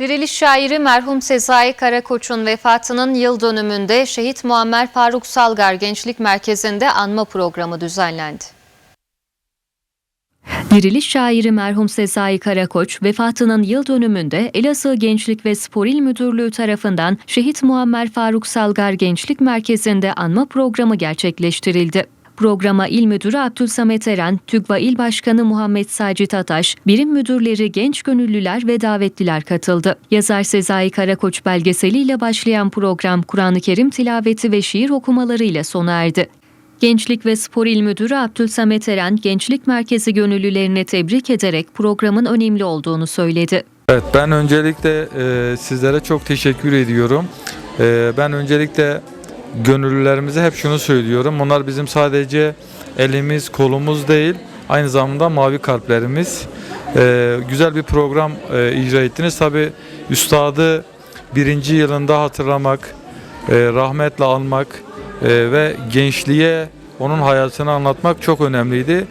Diriliş şairi merhum Sezai Karakoç'un vefatının yıl dönümünde Şehit Muammer Faruk Salgar Gençlik Merkezi'nde anma programı düzenlendi. Diriliş şairi merhum Sezai Karakoç vefatının yıl dönümünde Elazığ Gençlik ve Spor İl Müdürlüğü tarafından Şehit Muammer Faruk Salgar Gençlik Merkezi'nde anma programı gerçekleştirildi. Programa İl Müdürü Abdülsamet Eren, TÜGVA İl Başkanı Muhammed Sacit Ataş, birim müdürleri, genç gönüllüler ve davetliler katıldı. Yazar Sezai Karakoç belgeseliyle başlayan program Kur'an-ı Kerim tilaveti ve şiir okumalarıyla sona erdi. Gençlik ve Spor İl Müdürü Abdülsamet Eren, Gençlik Merkezi gönüllülerini tebrik ederek programın önemli olduğunu söyledi. Evet ben öncelikle e, sizlere çok teşekkür ediyorum. E, ben öncelikle gönüllülerimize hep şunu söylüyorum. Onlar bizim sadece elimiz kolumuz değil aynı zamanda mavi kalplerimiz. E, güzel bir program e, icra ettiniz. Tabi üstadı birinci yılında hatırlamak, e, rahmetle anmak e, ve gençliğe onun hayatını anlatmak çok önemliydi.